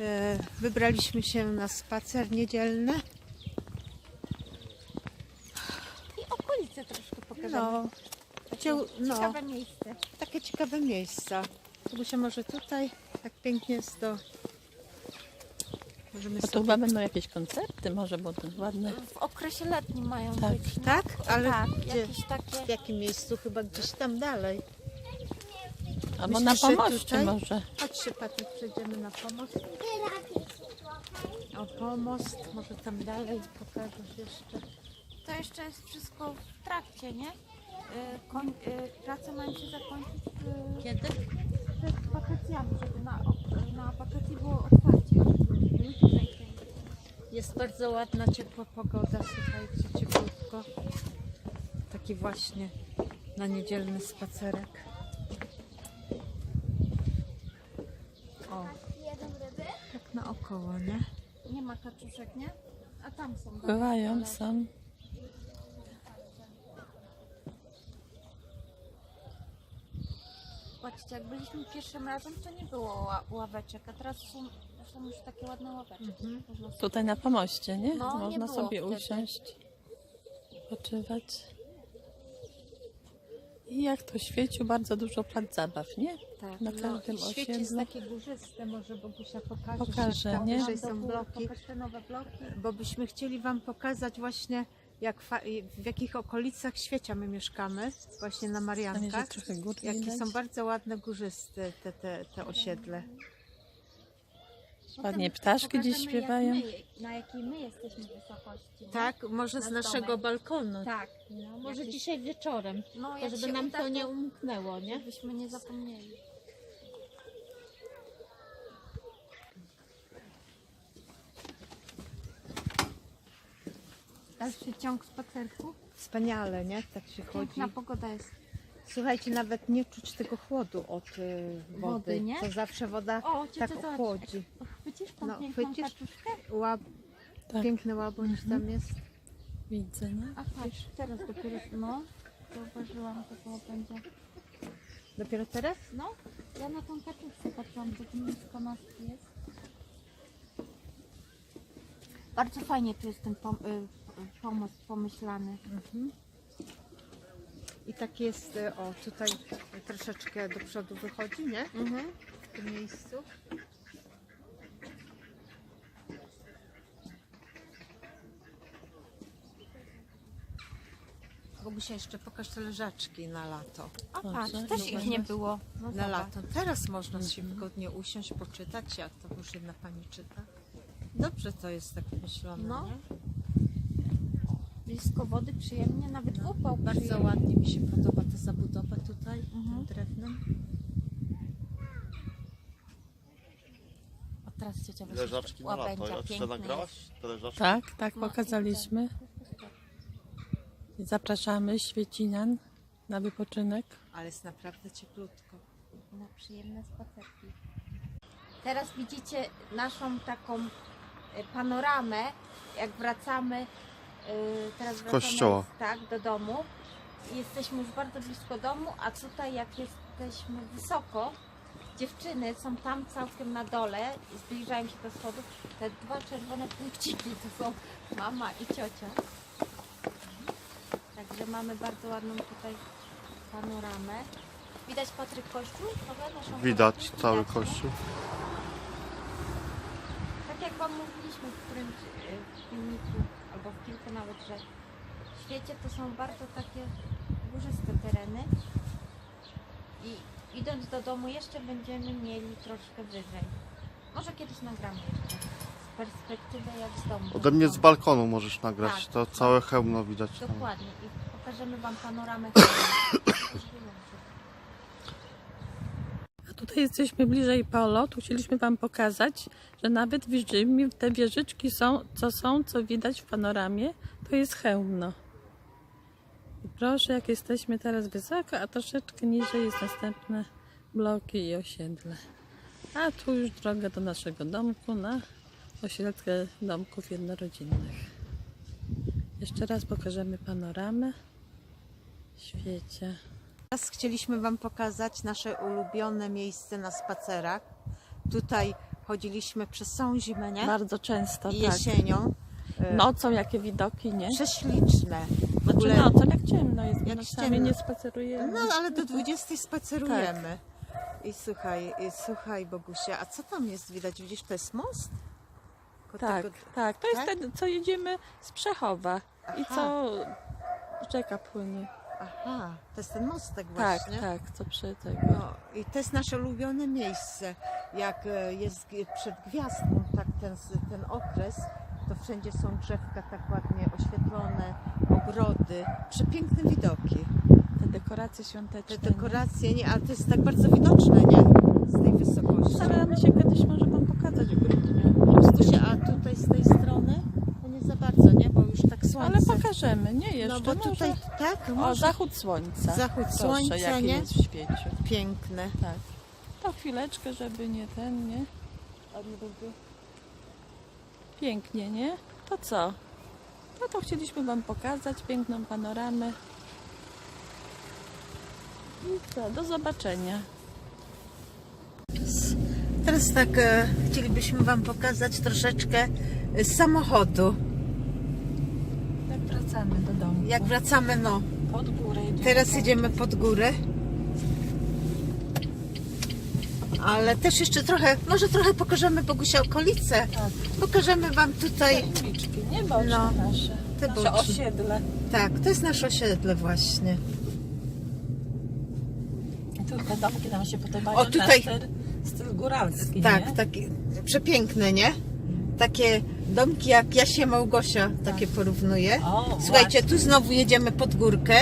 E, Wybraliśmy się na spacer niedzielny. I okolice troszkę pokażemy. No, gdzie, no Ciekawe miejsce. takie ciekawe miejsca. Się może tutaj tak pięknie jest to. Możemy A to sobie... chyba będą jakieś koncerty może, bo to ładne. W okresie letnim mają Tak. być. nie? Tak? Ale tak, gdzie? jakieś takie. W jakim miejscu? Chyba gdzieś tam dalej. Albo Myślisz, na że pomoście tutaj? może. Chodźcie, Patryk, przejdziemy na pomost. O, pomost, może tam dalej pokażesz jeszcze. To jeszcze jest wszystko w trakcie, nie? Y, Koń, y, prace mają się zakończyć y, Kiedy? przed wakacjami, żeby na, ok- na wakacje było otwarcie. Jest bardzo ładna, ciepła pogoda, słuchajcie, cieplutko. Taki właśnie na niedzielny spacerek. O, tak naokoło, nie? Nie ma kaczuszek, nie? A tam są. Bywają, są. Patrzcie, jak byliśmy pierwszym razem, to nie było ła- ławeczek, a teraz są, są już takie ładne ławeczki. Sobie- Tutaj na pomoście, nie? No, nie Można było sobie wtedy. usiąść, poczywać. I jak to świeciu, bardzo dużo plac zabaw, nie? Tak. Na No, każdym i świecie jest osiedlu. takie górzyste, może Bogusia pokaże. Pokażę, że nie? Wyżej są bloki, pokaż te nowe bloki. bo byśmy chcieli Wam pokazać właśnie jak fa- w jakich okolicach świecia my mieszkamy, właśnie na Tam Mariankach. jeszcze trochę gór Jakie widać. są bardzo ładne górzyste te, te, te osiedle. Ładnie ptaszki gdzieś śpiewają. Jak my, na jakiej my jesteśmy wysokości. nie? Tak, może z Na naszego domek. balkonu. Tak. No, może Jakieś- dzisiaj wieczorem, No, to jak żeby się nam uda, to nie umknęło, nie? Żebyśmy nie zapomnieli. Dalszy ciąg spacerku. Wspaniale, nie? Tak się chodzi. Piękna pogoda jest. Słuchajcie, nawet nie czuć tego chłodu od y, wody. Wody, nie? To zawsze woda O, tak zobacz. chłodzi. Chwycisz tą No, piękną chwycisz? kaczuszkę? Łab... Tak. Piękny łabuń tam jest. Widzę, nie? A patrz, teraz dopiero, no, zauważyłam, że to będzie. Dopiero teraz? No, ja na tą kaczuszkę patrzyłam, to nisko nas jest. Bardzo fajnie tu jest ten pom y, pomost pomyślany. I tak jest, y, o tutaj troszeczkę do przodu wychodzi, nie? Mhm. W tym miejscu. Bogusia, jeszcze pokaż te leżaczki na lato. A patrz, też ich zobacz. nie było. No Na zobacz. lato. Teraz można się wygodnie usiąść, poczytać, jak to już jedna pani czyta. Dobrze to jest tak myślone, No. nie? Blisko wody, przyjemnie, nawet w upał Bardzo przyjemnie. ładnie mi się podoba ta zabudowa tutaj, Mhm. tym drewnem. O, teraz ciocia Leżaczki na lato. łabędzia, A piękny nagrałaś te leżaczki? Tak, tak, No i pokazaliśmy. Zapraszamy Świecinan na wypoczynek. Ale jest naprawdę cieplutko. Na przyjemne spacerki. Teraz widzicie naszą taką y, panoramę, jak wracamy y, teraz wracamy kościoła. tak, do domu. Jesteśmy już bardzo blisko domu, a tutaj jak jesteśmy wysoko, dziewczyny są tam całkiem na dole i zbliżają się do schodów. Te dwa czerwone punkciki to są mama i ciocia. Także mamy bardzo ładną tutaj panoramę. Widać Patryk Kościół? Widać kościół? cały Widać, no? kościół. Tak jak Wam mówiliśmy w którymś y, filmiku, albo w kilku nawet, że w świecie to są bardzo takie górzyste tereny i idąc do domu jeszcze będziemy mieli troszkę wyżej. Może kiedyś nagramy jeszcze z perspektywy jak z domu. Ode mnie z balkonu możesz nagrać. Tak. To całe hełmno widać tam. Dokładnie i pokażemy Wam panoramę. A tutaj jesteśmy bliżej polo, tu chcieliśmy Wam pokazać, że nawet w Rzymie te wieżyczki są, co są, co widać w panoramie, to jest hełmno. I proszę, jak jesteśmy teraz wysoko, a troszeczkę niżej jest następne bloki i osiedle. A tu już droga do naszego domku na osiedlkę domków jednorodzinnych. Jeszcze raz pokażemy panoramę świecie. Teraz chcieliśmy Wam pokazać nasze ulubione miejsce na spacerach. Tutaj chodziliśmy przez całą zimę, nie? Bardzo często, I tak. jesienią. E, Nocą jakie widoki, nie? Prześliczne. W Znaczy ogóle, nocą jak ciemno jest, Jak nocami ciemno. nie spacerujemy. no ale do 20 spacerujemy. I słuchaj, i słuchaj Bogusia, a co tam jest widać? Widzisz, to jest most? Tak, tak. To jest tak? ten, co jedziemy z Przechowa i Aha. co rzeka płynie. Aha, to jest ten mostek Tak, właśnie. tak, co przy tego. No, I to jest nasze ulubione miejsce. Jak e, jest przed gwiazdką tak ten, ten okres, to wszędzie są drzewka tak ładnie oświetlone, ogrody, przepiękne widoki. Te dekoracje świąteczne. Te dekoracje, nie, ale to jest tak bardzo widoczne, nie? Z tej wysokości. Staramy się kiedyś może Wam pokazać w grudniu. Stusia, a tutaj z tej strony? To nie za bardzo, nie? Bo już tak słońce. Ale pokażemy, nie jeszcze. No bo tutaj, tak, O, może zachód słońca. Zachód Proszę, słońca, jaki nie? jest w świecie. piękne. Tak. To chwileczkę, żeby nie ten, nie? Pięknie, nie? To co? No to chcieliśmy Wam pokazać piękną panoramę. I co? Do zobaczenia. Teraz tak e, chcielibyśmy Wam pokazać troszeczkę e, z samochodu. Jak wracamy do domu. Jak wracamy, no, Pod górę teraz jedziemy pod górę. Ale też jeszcze trochę, może trochę pokażemy Bogusia okolice. Tak. Pokażemy Wam tutaj, Te uliczki, nie boczne No, nasze. te nasze boczne. osiedle. tak, to jest nasze osiedle właśnie. I tu te domki nam się podobają. O, tutaj- styl, góralski, Tak, nie? takie przepiękne, nie? Takie domki jak Jasia Małgosia, takie porównuję. Tak. O, Słuchajcie, tu znowu jedziemy pod górkę.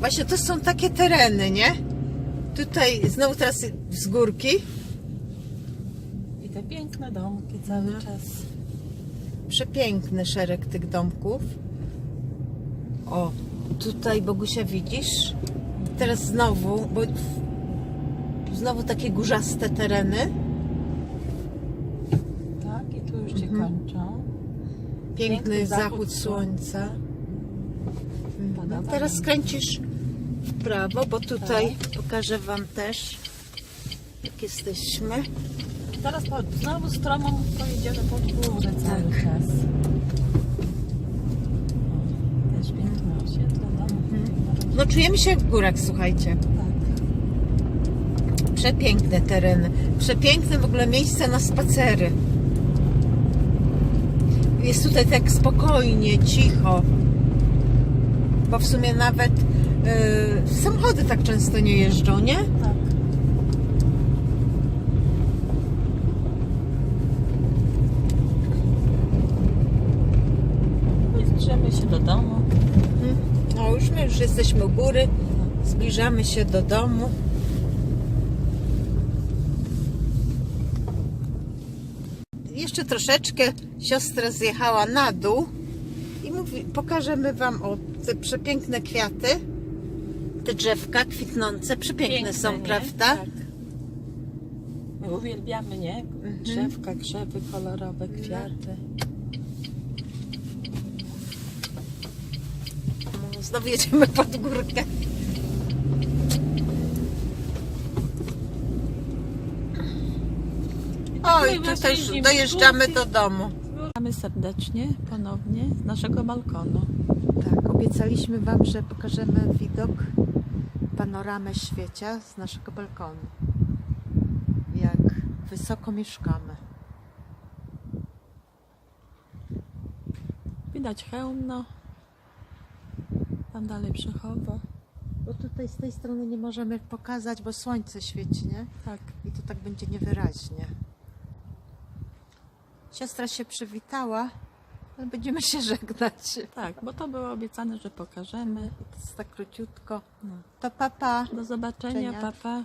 Właśnie to są takie tereny, nie? Tutaj znowu teraz z górki. I te piękne domki cały No. czas. Przepiękny szereg tych domków. O, tutaj Bogusia widzisz? Teraz znowu, bo znowu takie górzaste tereny. Tu już się Mhm. kończą. Piękny, zachód, słońca. No, Podoba teraz skręcisz w prawo, bo tutaj Tak. pokażę Wam też, jak jesteśmy. Teraz po, znowu stromą pojedziemy pod górę cały Tak. czas. Też piękne osiedle domów. No czujemy się jak w górach, słuchajcie. Tak. Przepiękne tereny. Przepiękne w ogóle miejsce na spacery. Jest tutaj tak spokojnie, cicho. Bo w sumie nawet yy, samochody tak często nie jeżdżą, nie? Tak. No zbierzemy się do domu. No już my już jesteśmy u góry. Zbliżamy się do domu. Jeszcze troszeczkę siostra zjechała na dół i mówi, pokażemy Wam o te przepiękne kwiaty, te drzewka kwitnące, przepiękne są, nie? prawda? Tak. My uwielbiamy, nie? Drzewka, krzewy, kolorowe kwiaty. No, Znowu jedziemy pod górkę. Oj, właśnie tutaj już jeździmy dojeżdżamy do domu. Witamy serdecznie ponownie z naszego balkonu. Tak, obiecaliśmy Wam, że pokażemy widok, panoramę świecia z naszego balkonu. Jak wysoko mieszkamy. Widać hełmno. Tam dalej Przechowo. Bo tutaj z tej strony nie możemy pokazać, bo słońce świeci, nie? Tak. I to tak będzie niewyraźnie. Siostra się przywitała, ale będziemy się żegnać. Tak, bo to było obiecane, że pokażemy. To jest tak króciutko. No. To papa. Pa. Do zobaczenia, Czenia. papa.